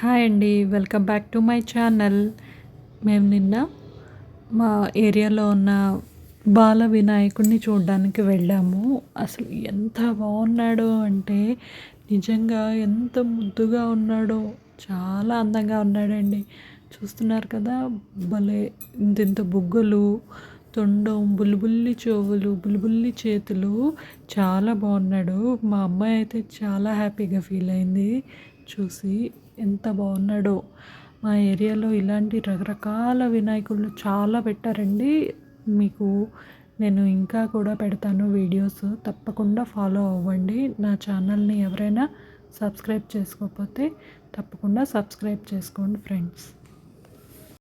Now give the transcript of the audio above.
Hi అండి welcome back to my channel. మేము నిన్న మా ఏరియాలో ఉన్న బాల వినాయకుడిని చూడడానికి వెళ్ళాము. అసలు ఎంత బాగున్నాడో అంటే నిజంగా ఎంత ముద్దుగా ఉన్నాడో చాలా అందంగా ఉన్నాడండి. చూస్తున్నారు కదా భలే ఇంత ఇంత బుగ్గలు తొండం బుల్బుల్లి చెవులు బుల్బుల్లి చేతులు చాలా బాగున్నాడు. మా అమ్మాయి అయితే చాలా హ్యాపీగా ఫీల్ అయింది. చూసి ఎంత బాగున్నాడో. మా ఏరియాలో ఇలాంటి రకరకాల వినాయకుళ్ళు చాలా పెట్టారండి. మీకు నేను ఇంకా కూడా పెడతాను వీడియోస్. తప్పకుండా ఫాలో అవ్వండి. నా ఛానల్ని ఎవరైనా సబ్స్క్రైబ్ చేసుకోకపోతే తప్పకుండా సబ్స్క్రైబ్ చేసుకోండి ఫ్రెండ్స్.